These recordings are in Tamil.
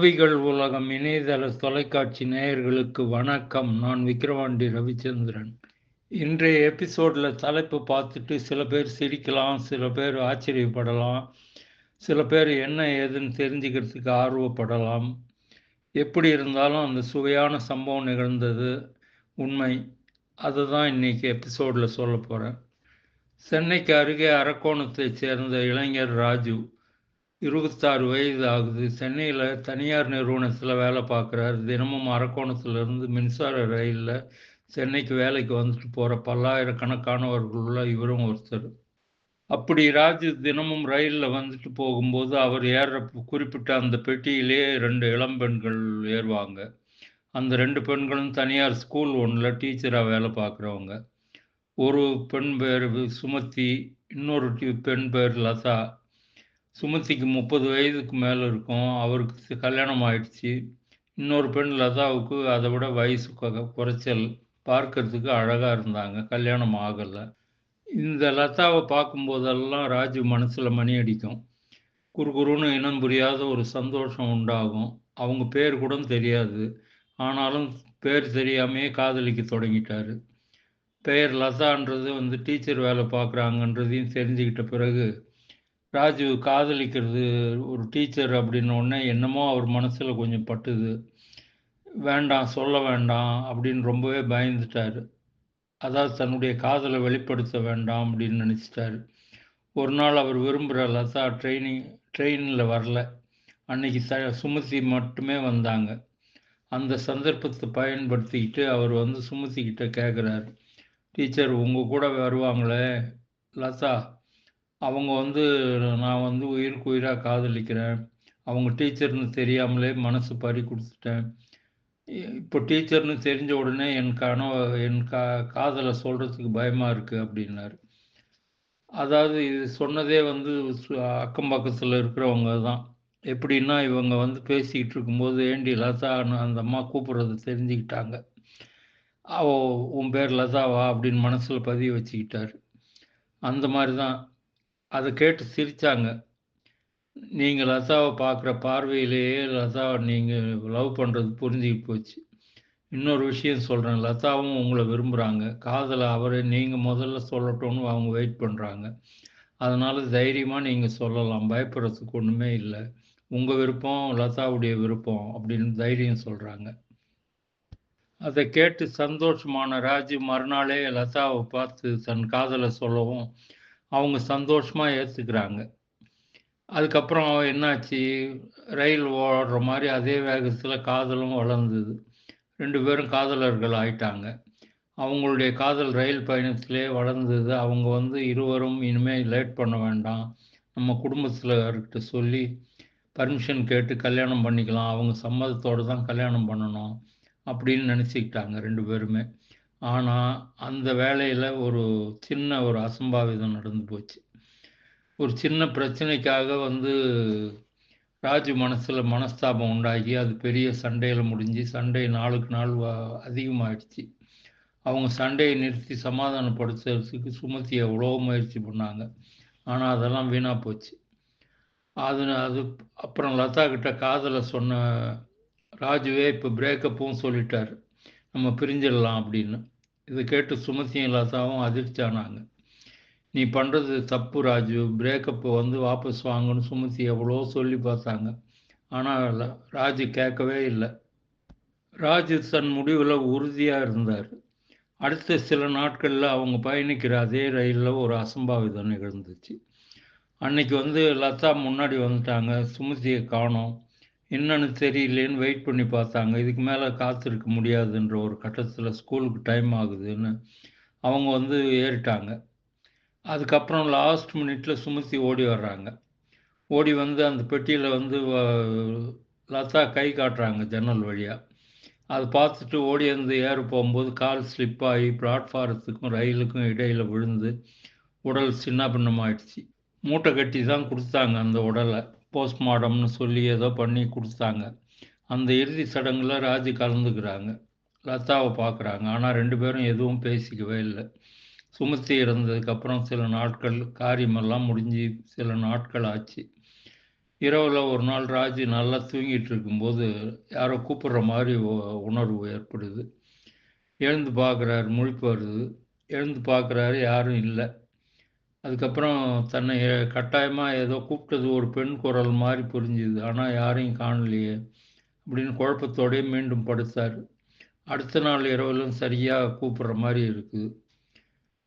கவிகள் உலகம் இணையதள தொலைக்காட்சி நேயர்களுக்கு வணக்கம். நான் விக்கிரவாண்டி ரவிச்சந்திரன். இன்றைய எபிசோடில் தலைப்பு பார்த்துட்டு சில பேர் சிரிக்கலாம் சில பேர் ஆச்சரியப்படலாம் சில பேர் என்ன ஏதுன்னு தெரிஞ்சுக்கிறதுக்கு ஆர்வப்படலாம். எப்படி இருந்தாலும் அந்த சுவையான சம்பவம் நிகழ்ந்தது உண்மை. அதை தான் இன்றைக்கி எபிசோடில் சொல்ல போகிறேன் சென்னைக்கு அருகே அரக்கோணத்தைச் சேர்ந்த இளைஞர் ராஜு இருபத்தாறு வயது ஆகுது. சென்னையில் தனியார் நிறுவனத்தில் வேலை பார்க்குறாரு. தினமும் அரக்கோணத்துலேருந்து மின்சார ரயிலில் சென்னைக்கு வேலைக்கு வந்துட்டு போகிற பல்லாயிரக்கணக்கானவர்களுள்ள இவரும் ஒருத்தர். அப்படி ராஜு தினமும் ரயிலில் வந்துட்டு போகும்போது அவர் ஏறுற குறிப்பிட்ட அந்த பெட்டியிலே ரெண்டு இளம்பெண்கள் ஏறுவாங்க. அந்த ரெண்டு பெண்களும் தனியார் ஸ்கூல் ஒன்றில் டீச்சராக வேலை பார்க்குறவங்க. ஒரு பெண் பேர் சுமத்தி இன்னொரு பெண் பேர் லதா. சுமதிக்கு முப்பது வயதுக்கு மேலே இருக்கும். அவருக்கு கல்யாணம் ஆயிடுச்சு. இன்னொரு பெண் லதாவுக்கு அதை விட வயசு குறைச்சல். பார்க்கறதுக்கு அழகாக இருந்தாங்க. கல்யாணம் ஆகலை. இந்த லதாவை பார்க்கும்போதெல்லாம் ராஜு மனசில் மணி அடிக்கும். குறுகுறுன்னு இனம் புரியாத ஒரு சந்தோஷம் உண்டாகும். அவங்க பேர் கூட தெரியாது. ஆனாலும் பேர் தெரியாமையே காதலிக்க தொடங்கிட்டாரு. பெயர் லதான்றது வந்து டீச்சர் வேலை பார்க்குறாங்கன்றதையும் தெரிஞ்சுக்கிட்ட பிறகு ராஜு காதலிக்கிறது ஒரு டீச்சர் அப்படின்ன உடனே என்னமோ அவர் மனசில் கொஞ்சம் பட்டுது. வேண்டாம் சொல்ல வேண்டாம் அப்படின்னு ரொம்பவே பயந்துட்டார். அதாவது தன்னுடைய காதலை வெளிப்படுத்த வேண்டாம் அப்படின்னு நினச்சிட்டாரு. ஒரு நாள் அவர் விரும்புகிற லதா ட்ரெயினிங் ட்ரெயினில் வரல. அன்னைக்கு த சுமதி மட்டுமே வந்தாங்க. அந்த சந்தர்ப்பத்தை பயன்படுத்திக்கிட்டு அவர் வந்து சுமதி கிட்ட கேட்குறாரு டீச்சர் உங்கள் கூட வருவாங்களே லதா அவங்க வந்து நான் வந்து உயிருக்கு உயிராக காதலிக்கிறேன். அவங்க டீச்சர்னு தெரியாமலே மனசு பறி கொடுத்துட்டேன் இப்போ டீச்சர்னு தெரிஞ்ச உடனே என் கனவு என் கா காதலை சொல்கிறதுக்கு பயமாக இருக்குது அப்படின்னாரு. அதாவது இது சொன்னதே வந்து அக்கம் பக்கத்தில் இருக்கிறவங்க தான். எப்படின்னா இவங்க வந்து பேசிக்கிட்டு இருக்கும்போது ஏண்டி லதான்னு அந்த அம்மா கூப்பிட்றது தெரிஞ்சுக்கிட்டாங்க. அவ உன் பேர் லதாவா? அப்படின்னு மனசில் பதிய வச்சுக்கிட்டாரு. அந்த மாதிரி தான் அதை கேட்டு சிரித்தாங்க நீங்கள் லதாவை பார்க்குற பார்வையிலேயே லதாவை நீங்கள் லவ் பண்ணுறது புரிஞ்சுக்கிட்டு போச்சு. இன்னொரு விஷயம் சொல்கிறேன் லதாவும் உங்களை விரும்புகிறாங்க காதலை அவரை நீங்கள் முதல்ல சொல்லட்டும்னு அவங்க வெயிட் பண்ணுறாங்க அதனால் தைரியமாக நீங்கள் சொல்லலாம். பயப்படுறதுக்கு ஒன்றுமே இல்லை. உங்கள் விருப்பம் லதாவுடைய விருப்பம் அப்படின்னு தைரியம் சொல்கிறாங்க அதை கேட்டு சந்தோஷமான ராஜு மறுநாளே லதாவை பார்த்து தன் காதலை சொல்லவும் அவங்க சந்தோஷமாக ஏற்றுக்கிறாங்க அதுக்கப்புறம் என்னாச்சு? ரயில் ஓடுற மாதிரி அதே வேகத்தில் காதலும் வளர்ந்தது. ரெண்டு பேரும் காதலர்கள் ஆயிட்டாங்க. அவங்களுடைய காதல் ரயில் பயணத்திலே வளர்ந்தது. அவங்க வந்து இருவரும் இனிமேல் லேட் பண்ண வேண்டாம். நம்ம குடும்பத்தில் இருக்கிட்ட சொல்லி பர்மிஷன் கேட்டு கல்யாணம் பண்ணிக்கலாம். அவங்க சம்மதத்தோடு தான் கல்யாணம் பண்ணணும் அப்படின்னு நினச்சிக்கிட்டாங்க ரெண்டு பேருமே. ஆனால் அந்த வேலையில் ஒரு சின்ன ஒரு அசம்பாவிதம் நடந்து போச்சு. ஒரு சின்ன பிரச்சனைக்காக வந்து ராஜு மனசில் மனஸ்தாபம் உண்டாகி அது பெரிய சண்டையில் முடிஞ்சு சண்டை நாளுக்கு நாள் அதிகமாகிடுச்சு அவங்க சண்டையை நிறுத்தி சமாதானப்படுத்துறதுக்கு சுமத்தி எவ்வளோ முயற்சி பண்ணாங்க. ஆனால் அதெல்லாம் வீணாக போச்சு. அது அது அப்புறம் லதா கிட்ட காதலை சொன்ன ராஜுவே இப்போ பிரேக்கப்பும் சொல்லிட்டார். நம்ம பிரிஞ்சிடலாம் அப்படின்னு. இதை கேட்டு சுமத்தியும் லதாவும் அதிர்ச்சியானாங்க நீ பண்ணுறது தப்பு ராஜு. பிரேக்கப்பை வந்து வாபஸ் வாங்கன்னு சுமத்தி எவ்வளோ சொல்லி பார்த்தாங்க. ஆனால் ராஜு கேட்கவே இல்லை. ராஜு தன் முடிவில் உறுதியாக இருந்தார். அடுத்த சில நாட்களில் அவங்க பயணிக்கிற அதே ரயிலில் ஒரு அசம்பாவிதம் நிகழ்ந்துச்சு. அன்னைக்கு வந்து லதா முன்னாடி வந்துட்டாங்க. சுமதியை காணோம். என்னன்னு தெரியலேன்னு வெயிட் பண்ணி பார்த்தாங்க. இதுக்கு மேலே காத்திருக்க முடியாதுன்ற ஒரு கட்டத்தில் ஸ்கூலுக்கு டைம் ஆகுதுன்னு அவங்க வந்து ஏறிட்டாங்க. அதுக்கப்புறம் லாஸ்ட் மினிட்ல சுமத்தி ஓடி வர்றாங்க. ஓடி வந்து அந்த பெட்டியில் வந்து லதா கை காட்டுறாங்க ஜன்னல் வழியாக அதை பார்த்துட்டு ஓடி வந்து ஏற போகும்போது கால் ஸ்லிப் ஆகி பிளாட்ஃபாரத்துக்கும் ரயிலுக்கும் இடையில் விழுந்து உடல் சின்ன பின்னமாயிடுச்சு மூட்டை கட்டி தான் கொடுத்தாங்க அந்த உடலை. போஸ்ட்மார்ட்டம்னு சொல்லி ஏதோ பண்ணி கொடுத்தாங்க அந்த இறுதி சடங்கில் ராஜி கலந்துக்கிறாங்க. லதாவை பார்க்குறாங்க ஆனால் ரெண்டு பேரும் எதுவும் பேசிக்கவே இல்லை. சுமத்தி இறந்ததுக்கப்புறம் சில நாட்கள் காரியமெல்லாம் முடிஞ்சு சில நாட்கள் ஆச்சு. இரவில் ஒரு நாள் ராஜி நல்லா தூங்கிட்டு இருக்கும்போது யாரோ கூப்பிட்ற மாதிரி உணர்வு ஏற்படுது. எழுந்து பார்க்குறாரு முழிப்பு வருது. எழுந்து பார்க்குறாரு யாரும் இல்லை. அதுக்கப்புறம் தன்னை கட்டாயமாக ஏதோ கூப்பிட்டது ஒரு பெண் குரல் மாதிரி புரிஞ்சுது. ஆனால் யாரையும் காணலையே அப்படின்னு குழப்பத்தோடய மீண்டும் படுத்தார். அடுத்த நாள் இரவிலும் சரியாக கூப்பிட்ற மாதிரி இருக்குது.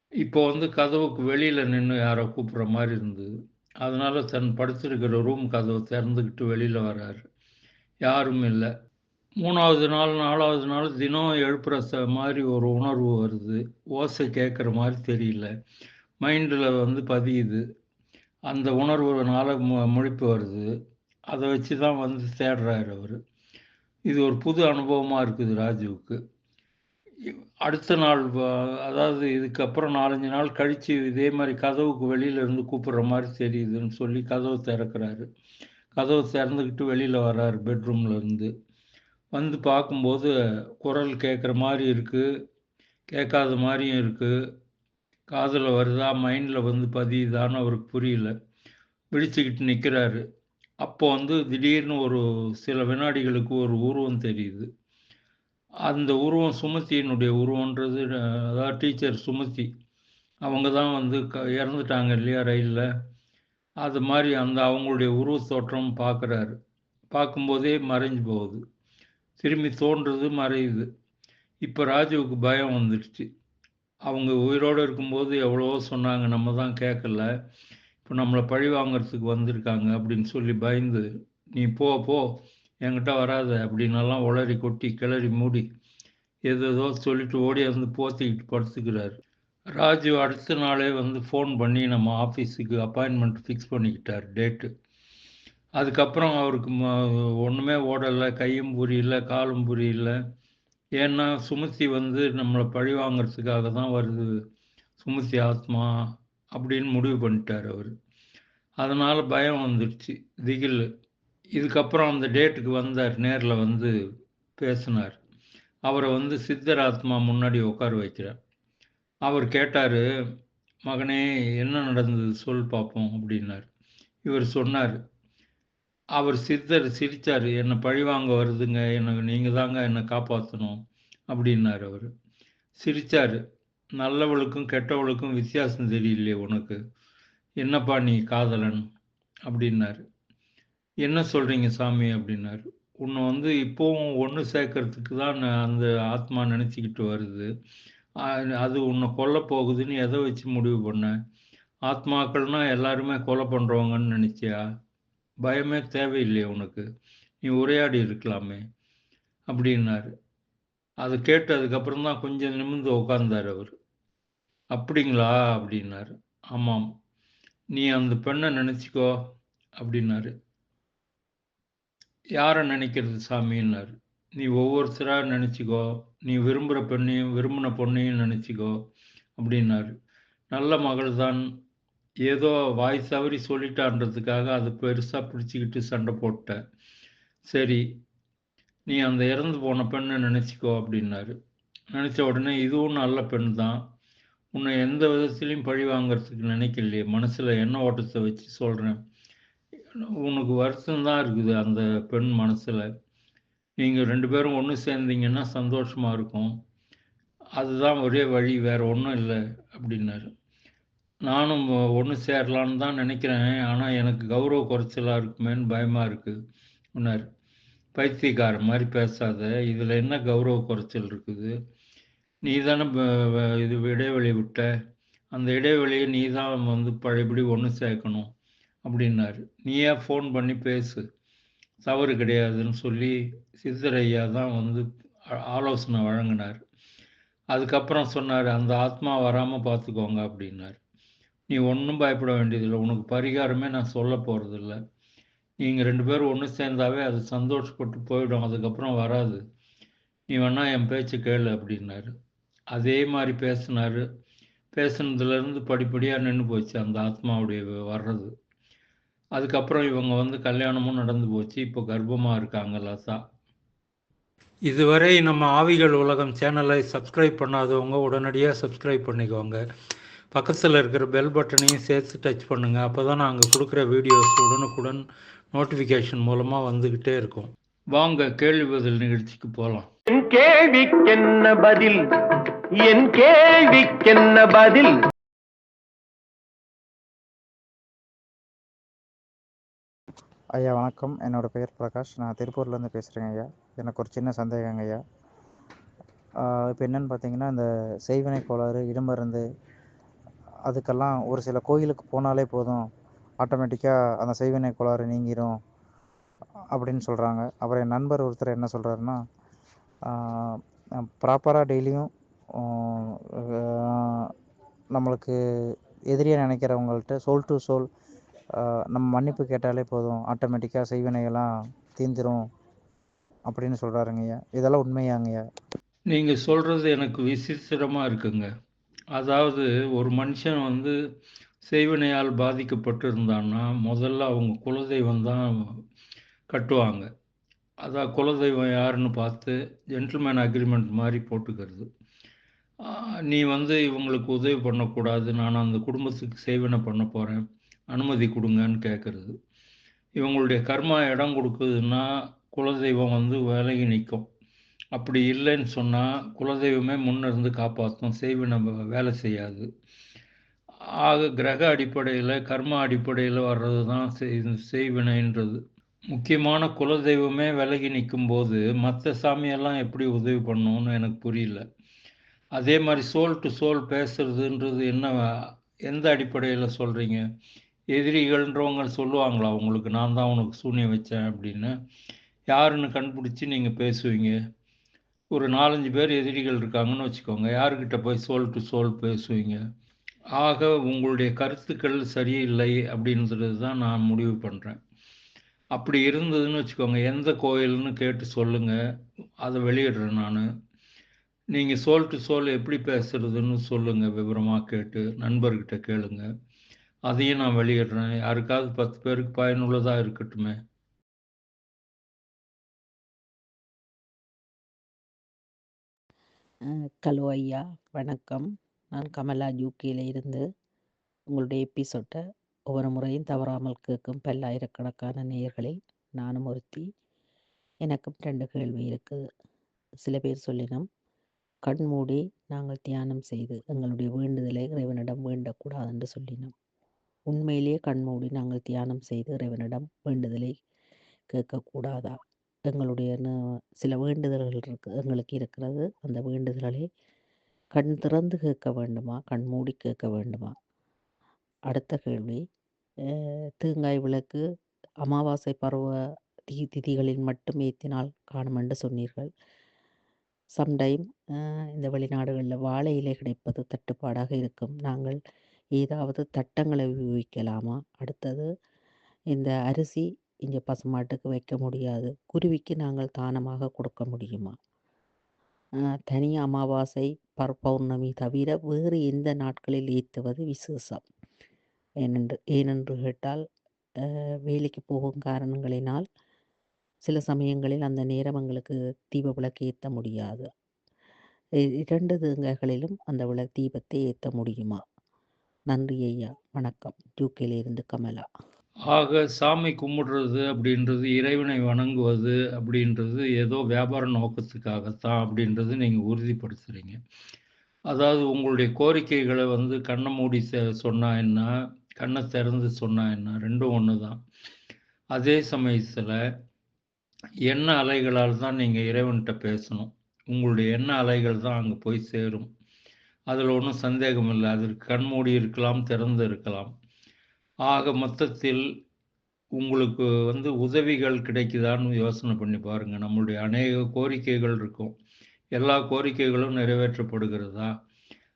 இப்போ வந்து கதவுக்கு வெளியில் நின்று யாரோ கூப்பிட்ற மாதிரி இருந்தது. அதனால் தன் படுத்திருக்கிற ரூம் கதவை திறந்துக்கிட்டு வெளியில் வர்றாரு யாரும் இல்லை. மூணாவது நாள் நாலாவது நாள் தினம் எழுப்புற மாதிரி ஒரு உணர்வு வருது. ஓசை கேட்குற மாதிரி தெரியல. மைண்டில் வந்து பதியுது. அந்த உணர்வுனால மு முழிப்பு வருது. அதை வச்சு தான் வந்து தேடுறாரு அவர். இது ஒரு புது அனுபவமாக இருக்குது ராஜுவுக்கு. அடுத்த நாள் அதாவது இதுக்கப்புறம் நாலஞ்சு நாள் கழித்து இதே மாதிரி கதவுக்கு வெளியில இருந்து கூப்பிட்ற மாதிரி தெரியுதுன்னு சொல்லி கதவு திறக்கிறாரு. கதவு திறந்துக்கிட்டு வெளியில் வர்றாரு பெட்ரூம்லேருந்து வந்து பார்க்கும்போது குரல் கேட்குற மாதிரி இருக்குது கேட்காத மாதிரியும் இருக்குது காதில் வருதா மைண்டில் வந்து பதியுதான்னு அவருக்கு புரியல. விழிச்சுக்கிட்டு நிற்கிறாரு அப்போ வந்து திடீர்னு ஒரு சில வினாடிகளுக்கு ஒரு உருவம் தெரியுது. அந்த உருவம் சுமத்தியினுடைய உருவன்றது அதாவது டீச்சர் சுமத்தி அவங்க தான் வந்து க இறந்துட்டாங்க இல்லையா ரயிலில். அது மாதிரி அந்த அவங்களுடைய உருவ தோற்றம் பார்க்குறாரு. பார்க்கும்போதே மறைஞ்சு போகுது. திரும்பி தோன்றது மறையுது. இப்போ ராஜுவுக்கு பயம் வந்துடுச்சு. அவங்க உயிரோடு இருக்கும்போது எவ்வளவோ சொன்னாங்க நம்ம தான் கேட்கல. இப்போ நம்மளை பழி வாங்கிறதுக்கு வந்திருக்காங்க அப்படின்னு சொல்லி பயந்து நீ போ போ என்கிட்ட வராத அப்படின்னெல்லாம் உளறி கொட்டி கிளறி மூடி ஏதோ சொல்லிட்டு ஓடி வந்து போத்திக்கிட்டு படுத்துக்கிறாரு. ராஜு அடுத்த நாளே வந்து ஃபோன் பண்ணி நம்ம ஆஃபீஸுக்கு அப்பாயின்மெண்ட் ஃபிக்ஸ் பண்ணிக்கிட்டார் டேட்டு அதுக்கப்புறம் அவருக்கு ஒன்றுமே ஓடலை கையும் புரியல காலும் புரியல. ஏன்னா சுமசி வந்து நம்மளை பழி வாங்கிறதுக்காக தான் வருது. சுமசி ஆத்மா அப்படின்னு முடிவு பண்ணிட்டார் அவர். அதனால் பயம் வந்துடுச்சு திகில் இதுக்கப்புறம் அந்த டேட்டுக்கு வந்தார். நேரில் வந்து பேசினார். அவரை வந்து சித்தர் ஆத்மா முன்னாடி உட்கார வைக்கிறார். அவர் கேட்டார் மகனே என்ன நடந்தது? சொல் பார்ப்போம் அப்படின்னார். இவர் சொன்னார் அவர் சித்தர் சிரித்தார் என்னை பழிவாங்க வருதுங்க எனக்கு நீங்கள் தாங்க என்னை காப்பாற்றணும் அப்படின்னார் அவர். சிரித்தார் நல்லவளுக்கும் கெட்டவளுக்கும் வித்தியாசம் தெரியலையே உனக்கு. என்னப்பா நீ காதலன்? அப்படின்னார். என்ன சொல்கிறீங்க சாமி? அப்படின்னார். உன்னை வந்து இப்போவும் ஒன்று சேர்க்கறதுக்கு தான் அந்த ஆத்மா நினச்சிக்கிட்டு வருது. அது உன்னை கொல்ல போகுதுன்னு எதை வச்சு முடிவு பண்ண? ஆத்மாக்கள்னால் எல்லாருமே கொலை பண்ணுறவங்கன்னு நினச்சியா? பயமே தேவையில்லையே உனக்கு. நீ உரையாடி இருக்கலாமே அப்படின்னாரு. அதை கேட்டு அதுக்கப்புறம் தான் கொஞ்சம் நிமிர்ந்து உட்கார்ந்தார் அவர். அப்படிங்களா? அப்படின்னாரு. ஆமாம். நீ அந்த பெண்ணை நினச்சிக்கோ அப்படின்னாரு. யாரை நினைக்கிறது சாமின்னாரு? நீ ஒவ்வொருத்தராக நினச்சிக்கோ. நீ விரும்புகிற பெண்ணையும் விரும்பின பொண்ணையும் நினச்சிக்கோ அப்படின்னாரு. நல்ல மகள் தான் ஏதோ வாய் தவறி சொல்லிட்டான்றதுக்காக அது பெருசாக பிடிச்சிக்கிட்டு சண்டை போட்டேன் சரி நீ அந்த இறந்து போன பெண்ணை நினச்சிக்கோ அப்படின்னாரு. நினச்ச உடனே இதுவும் நல்ல பெண் தான் உன்னை எந்த விதத்துலையும் பழி வாங்கிறதுக்கு நினைக்கலையே. மனசில் என்ன ஓட்டத்தை வச்சு சொல்கிறேன் உனக்கு வருத்தம் தான் இருக்குது அந்த பெண் மனசில். நீங்கள் ரெண்டு பேரும் ஒன்று சேர்ந்தீங்கன்னா சந்தோஷமாக இருக்கும். அதுதான் ஒரே வழி வேறு ஒன்றும் இல்லை அப்படின்னாரு. நானும் ஒன்று சேரலான்னு தான் நினைக்கிறேன். ஆனால் எனக்கு கௌரவ குறைச்சலாக இருக்குமேன்னு பயமாக இருக்குது உன்னார். பைத்தியக்காரன் மாதிரி பேசாத. இதில் என்ன கௌரவ குறைச்சல் இருக்குது? நீ தானே இது இடைவெளி விட்ட. அந்த இடைவெளியை நீ தான் வந்து பழையபடி ஒன்று சேர்க்கணும் அப்படின்னாரு. நீயே ஃபோன் பண்ணி பேசு. தவறு கிடையாதுன்னு சொல்லி சித்தரையா தான் வந்து ஆலோசனை வழங்கினார். அதுக்கப்புறம் சொன்னார் அந்த ஆத்மா வராமல் பார்த்துக்கோங்க அப்படின்னார். நீ ஒன்றும் பயப்பட வேண்டியதில்லை. உனக்கு பரிகாரமே நான் சொல்ல போகிறதில்ல நீங்கள் ரெண்டு பேரும் ஒன்று சேர்ந்தாவே அது சந்தோஷப்பட்டு போயிடும். அதுக்கப்புறம் வராது. நீ வேணா என் பேச்சு கேளு அப்படின்னாரு. அதே மாதிரி பேசினார். பேசுனதுலேருந்து படிப்படியாக நின்று போச்சு அந்த ஆத்மாவுடைய வர்றது. அதுக்கப்புறம் இவங்க வந்து கல்யாணமும் நடந்து போச்சு. இப்போ கர்ப்பமாக இருக்காங்க லதா. இதுவரை நம்ம ஆவிகள் உலகம் சேனலை சப்ஸ்கிரைப் பண்ணாதவங்க உடனடியாக சப்ஸ்கிரைப் பண்ணிக்கோங்க. பக்கத்தில் இருக்கிற பெல் பட்டனையும் சேர்த்து டச் பண்ணுங்கள் அப்போ தான் நாங்கள் கொடுக்குற வீடியோஸ் உடனுக்குடன் நோட்டிஃபிகேஷன் மூலமாக வந்துக்கிட்டே இருக்கும். வாங்க கேள்வி பதில் நிகழ்ச்சிக்கு போகலாம் என் கேள்விக்கென்ன பதில்? என் கேள்விக்கென்ன பதில்? ஐயா வணக்கம். என்னோட பெயர் பிரகாஷ். நான் திருப்பூர்லேருந்து பேசுகிறேங்க ஐயா. எனக்கு ஒரு சின்ன சந்தேகங்க ஐயா. இப்போ என்னன்னு பார்த்தீங்கன்னா இந்த செய்வினை கோளாறு இடமருந்து அதுக்கெல்லாம் ஒரு சில கோயிலுக்கு போனாலே போதும். ஆட்டோமேட்டிக்காக அந்த செய்வினை கோளாறு நீங்கிரும். அப்படின்னு சொல்கிறாங்க அப்புறம் என் நண்பர் ஒருத்தர் என்ன சொல்கிறாருன்னா ப்ராப்பராக டெய்லியும் நம்மளுக்கு எதிரியாக நினைக்கிறவங்கள்ட்ட சோல் டு சோல் நம்ம மன்னிப்பு கேட்டாலே போதும். ஆட்டோமேட்டிக்காக செய்வினைகள்லாம் தீந்துரும் அப்படின்னு சொல்கிறாருங்கய்யா இதெல்லாம் உண்மையாங்கய்யா? நீங்கள் சொல்கிறது எனக்கு விசித்திரமாக இருக்குங்க. அதாவது ஒரு மனுஷன் வந்து செய்வினையால் பாதிக்கப்பட்டு இருந்தான்னா முதல்ல அவங்க குலதெய்வம் தான் கட்டுவாங்க. அதான் குலதெய்வம் யாருன்னு பார்த்து ஜென்டில்மேன் அக்ரிமெண்ட் மாதிரி போட்டுக்கிறது. நீ வந்து இவங்களுக்கு உதவி பண்ணக்கூடாது. நான் அந்த குடும்பத்துக்கு சேவனை பண்ண போகிறேன் அனுமதி கொடுங்கன்னு கேட்குறது இவங்களுடைய கர்மா இடம் கொடுக்குதுன்னா குலதெய்வம் வந்து விலகி நிற்கும் அப்படி இல்லைன்னு சொன்னால் குலதெய்வமே முன்னிருந்து காப்பாற்றும் செய்வினை வேலை செய்யாது. ஆக கிரக அடிப்படையில் கர்ம அடிப்படையில் வர்றது தான் செய்வினைன்றது. முக்கியமான குலதெய்வமே விலகி நிற்கும் போது மற்ற சாமியெல்லாம் எப்படி உதவி பண்ணணும்னு எனக்கு புரியல. அதே மாதிரி சோல் டு சோல் பேசுறதுன்றது என்ன எந்த அடிப்படையில் சொல்கிறீங்க எதிரிகள்ன்றவங்க சொல்லுவாங்களா உங்களுக்கு நான் தான் உனக்கு சூனியம் வச்சேன் அப்படின்னு. யாருன்னு கண்டுபிடிச்சி நீங்கள் பேசுவீங்க? ஒரு நாலஞ்சு பேர் எதிரிகள் இருக்காங்கன்னு வச்சுக்கோங்க. யாருக்கிட்ட போய் சோல் டு சோல் பேசுவீங்க? ஆக உங்களுடைய கருத்துக்கள் சரியில்லை அப்படின்றது தான் நான் முடிவு பண்ணுறேன் அப்படி இருந்ததுன்னு வச்சுக்கோங்க. எந்த கோயில்னு கேட்டு சொல்லுங்கள் அதை வெளியிடுறேன் நான். நீங்கள் சோல் டு சோல் எப்படி பேசுறதுன்னு சொல்லுங்கள் விவரமாக கேட்டு நண்பர்கிட்ட கேளுங்க. அதையும் நான் வெளியிடுறேன். யாருக்காவது பத்து பேருக்கு பயனுள்ளதாக இருக்கட்டுமே. ஹலோ ஐயா வணக்கம். நான் கமலா யூகேல இருந்து உங்களுடைய எபிசோட்டை ஒவ்வொரு முறையும் தவறாமல் கேட்கும் பல்லாயிரக்கணக்கான நேயர்களில் நானும் ஒருத்தி. எனக்கும் ரெண்டு கேள்வி இருக்குது சில பேர் சொல்லினோம் கண் மூடி நாங்கள் தியானம் செய்து எங்களுடைய வேண்டுதலை இறைவனிடம் வேண்டக்கூடாது என்று சொல்லினோம் உண்மையிலேயே கண் மூடி நாங்கள் தியானம் செய்து இறைவனிடம் வேண்டுதலை கேட்கக்கூடாதா? எங்களுடைய சில வேண்டுதல்கள் இருக்கு எங்களுக்கு இருக்கிறது. அந்த வேண்டுதல்களை கண் திறந்து கேட்க வேண்டுமா? கண் மூடி கேட்க வேண்டுமா? அடுத்த கேள்வி. தேங்காய் விளக்கு அமாவாசை பருவ தீ திதிகளில் மட்டும் ஏற்றினால் காணும் என்று சொன்னீர்கள். சம்டைம் இந்த வெளிநாடுகளில் வாழை இலை கிடைப்பது தட்டுப்பாடாக இருக்கும். நாங்கள் ஏதாவது தட்டங்களை உபயோகிக்கலாமா? அடுத்தது இந்த அரிசி இங்கே பசுமாட்டுக்கு வைக்க முடியாது. குருவிக்கு நாங்கள் தானமாக கொடுக்க முடியுமா? தனி அமாவாசை பர்பௌர்ணமி தவிர வேறு எந்த நாட்களில் ஏற்றுவது விசேஷம்? ஏனென்று ஏனென்று கேட்டால் வேலைக்கு போகும் காரணங்களினால் சில சமயங்களில் அந்த நேரம் எங்களுக்கு தீப விளக்கு ஏற்ற முடியாது. இரண்டு தேங்காய்களிலும் அந்த விளக்கு தீபத்தை ஏற்ற முடியுமா? நன்றி ஐயா. வணக்கம். யூகேலிருந்து கமலா. ஆக சாமி கும்பிடுறது அப்படின்றது இறைவனை வணங்குவது அப்படின்றது ஏதோ வியாபார நோக்கத்துக்காகத்தான் அப்படின்றது நீங்கள் உறுதிப்படுத்துகிறீங்க அதாவது உங்களுடைய கோரிக்கைகளை வந்து கண்ணை மூடி சொன்னா என்ன? கண்ணை திறந்து சொன்னா என்ன? ரெண்டும் ஒன்று தான் அதே சமயத்தில் எண்ண அலைகளால் தான் நீங்கள் இறைவன்கிட்ட பேசணும். உங்களுடைய எண்ண அலைகள் தான் அங்கே போய் சேரும். அதில் ஒன்றும் சந்தேகம் இல்லை அதற்கு கண்மூடி இருக்கலாம் திறந்து இருக்கலாம். ஆக மொத்தத்தில் உங்களுக்கு வந்து உதவிகள் கிடைக்குதான்னு யோசனை பண்ணி பாருங்கள் நம்மளுடைய அநேக கோரிக்கைகள் இருக்கும். எல்லா கோரிக்கைகளும் நிறைவேற்றப்படுகிறதா?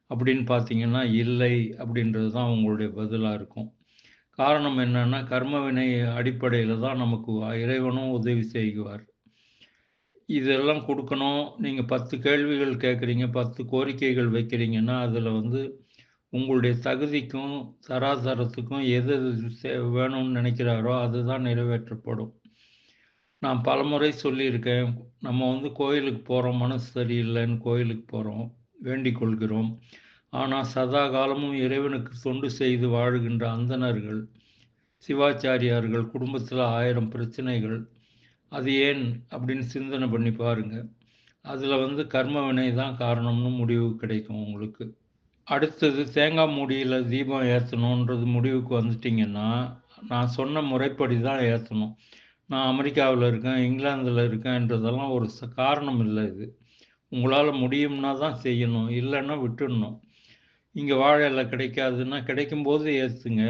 அப்படின்னு பார்த்தீங்கன்னா இல்லை அப்படின்றது தான் உங்களுடைய பதிலாக இருக்கும். காரணம் என்னன்னா கர்மவினை அடிப்படையில் தான் நமக்கு இறைவனும் உதவி செய்வார். இதெல்லாம் கொடுக்கணும். நீங்கள் பத்து கேள்விகள் கேட்குறீங்க பத்து கோரிக்கைகள் வைக்கிறீங்கன்னா அதில் வந்து உங்களுடைய தகுதிக்கும் சராசரத்துக்கும் எது வேணும்னு நினைக்கிறாரோ அதுதான் நிறைவேற்றப்படும். நான் பலமுறை சொல்லியிருக்கேன் நம்ம வந்து கோயிலுக்கு போகிறோம் மனசு சரியில்லைன்னு கோயிலுக்கு போகிறோம் வேண்டிக் கொள்கிறோம். ஆனால் சதா காலமும் இறைவனுக்கு தொண்டு செய்து வாழுகின்ற அந்தணர்கள் சிவாச்சாரியார்கள் குடும்பத்தில் ஆயிரம் பிரச்சனைகள் அது ஏன் அப்படின்னு சிந்தனை பண்ணி பாருங்கள் அதில் வந்து கர்மவினை தான் காரணம்னு முடிவு கிடைக்கும் உங்களுக்கு. அடுத்தது தேங்காய் மூடியில் தீபம் ஏற்றணுன்றது முடிவுக்கு வந்துட்டிங்கன்னா நான் சொன்ன முறைப்படி தான் ஏற்றணும் நான் அமெரிக்காவில் இருக்கேன் இங்கிலாந்தில் இருக்கேன்றதெல்லாம் ஒரு காரணம் இல்லை இது. உங்களால் முடியும்னா தான் செய்யணும் இல்லைன்னா விட்டுடணும். இங்கே வாழை இலை கிடைக்காதுன்னா கிடைக்கும்போது ஏற்றுங்க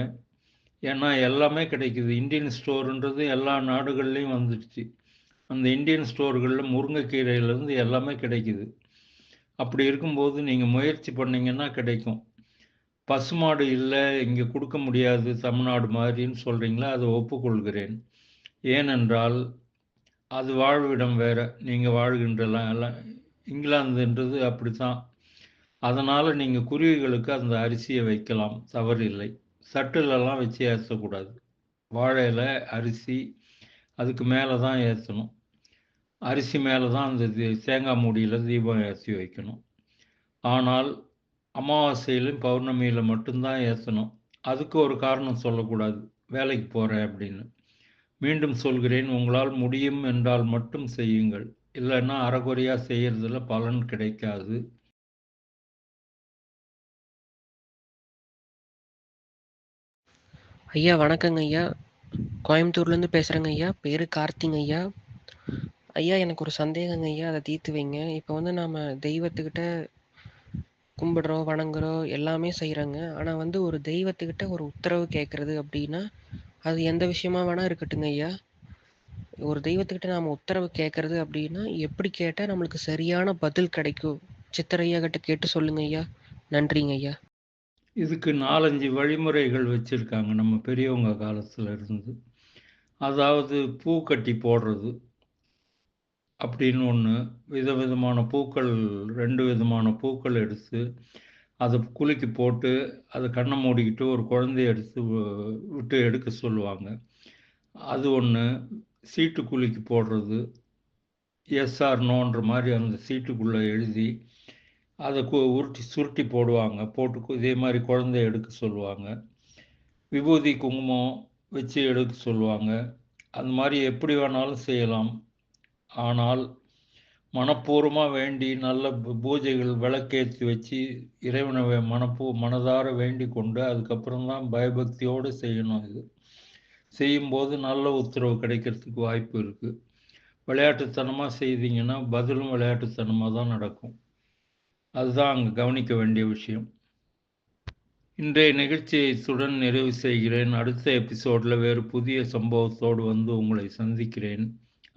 ஏன்னா எல்லாமே கிடைக்குது. இந்தியன் ஸ்டோருன்றது எல்லா நாடுகள்லேயும் வந்துடுச்சு. அந்த இந்தியன் ஸ்டோர்களில் முருங்கைக்கீரையிலேருந்து எல்லாமே கிடைக்குது. அப்படி இருக்கும்போது நீங்கள் முயற்சி பண்ணீங்கன்னா கிடைக்கும். பசுமாடு இல்லை இங்கே கொடுக்க முடியாது தமிழ்நாடு மாதிரின்னு சொல்கிறீங்களா அதை ஒப்புக்கொள்கிறேன். ஏனென்றால் அது வாழ்விடம் வேறு. நீங்கள் வாழ்கின்றலாம் எல்லாம் இங்கிலாந்துன்றது அப்படி தான் அதனால் நீங்கள் குருவிகளுக்கு அந்த அரிசியை வைக்கலாம் தவறில்லை. சட்டிலெல்லாம் வச்சு ஏற்றக்கூடாது வாழையில் அரிசி அதுக்கு மேலே தான் ஏற்றணும் அரிசி மேலே தான் அந்த தேங்காய் மூடியில் தீபம் ஏற்றி வைக்கணும். ஆனால் அமாவாசையிலும் பௌர்ணமியில் மட்டும்தான் ஏற்றணும் அதுக்கு ஒரு காரணம் சொல்லக்கூடாது. வேலைக்கு போகிறேன் அப்படின்னு. மீண்டும் சொல்கிறேன் உங்களால் முடியும் என்றால் மட்டும் செய்யுங்கள். இல்லைன்னா அறகுறையாக செய்கிறதுல பலன் கிடைக்காது. ஐயா வணக்கங்க ஐயா. கோயம்புத்தூர்லேருந்து பேசுகிறேங்க ஐயா. பேர் கார்த்திங் ஐயா. ஐயா எனக்கு ஒரு சந்தேகங்க ஐயா அதை தீர்த்து வைங்க. இப்போ வந்து நாம் தெய்வத்துக்கிட்ட கும்பிடுறோம் வணங்குறோம் எல்லாமே செய்கிறோங்க ஆனால் வந்து ஒரு தெய்வத்துக்கிட்ட ஒரு உத்தரவு கேட்குறது அப்படின்னா அது எந்த விஷயமா வேணால் இருக்கட்டுங்க ஐயா. ஒரு தெய்வத்துக்கிட்ட நாம் உத்தரவு கேட்குறது அப்படின்னா எப்படி கேட்டால் நம்மளுக்கு சரியான பதில் கிடைக்கும். சித்தரையா கிட்ட கேட்டு சொல்லுங்க ஐயா. நன்றிங்க ஐயா. இதுக்கு நாலஞ்சு வழிமுறைகள் வச்சுருக்காங்க நம்ம பெரியவங்க காலத்துல இருந்து. அதாவது பூ கட்டி போடுறது. அப்படின்னு ஒன்று விதவிதமான பூக்கள் ரெண்டு விதமான பூக்கள் எடுத்து அதை குலுக்கி போட்டு அதை கண்ணை மூடிக்கிட்டு ஒரு குழந்தைய எடுத்து விட்டு எடுக்க சொல்லுவாங்க. அது ஒன்று சீட்டு குலுக்கி போடுறது எஸ்ஆர் நோன்ற மாதிரி அந்த சீட்டுக்குள்ளே எழுதி அதை கு உருட்டி சுருட்டி போடுவாங்க போட்டு இதே மாதிரி குழந்தைய எடுக்க சொல்லுவாங்க. விபூதி குங்குமம் வச்சு எடுக்க சொல்லுவாங்க. அந்த மாதிரி எப்படி வேணாலும் செய்யலாம். ஆனால் மனப்பூர்வமாக வேண்டி நல்ல பூ- பூஜைகள் விளக்கேற்றி வச்சு இறைவனை மனப்பூ மனதார வேண்டி கொண்டு அதுக்கப்புறம் தான் பயபக்தியோடு செய்யணும் இது. செய்யும்போது நல்ல உத்தரவு கிடைக்கிறதுக்கு வாய்ப்பு இருக்குது விளையாட்டுத்தனமாக செய்தீங்கன்னா பதிலும் விளையாட்டுத்தனமாக தான் நடக்கும். அதுதான் அங்கே கவனிக்க வேண்டிய விஷயம். இன்றைய நிகழ்ச்சியை இத்துடன் நிறைவு செய்கிறேன். அடுத்த எபிசோடில் வேறு புதிய சம்பவத்தோடு வந்து உங்களை சந்திக்கிறேன்.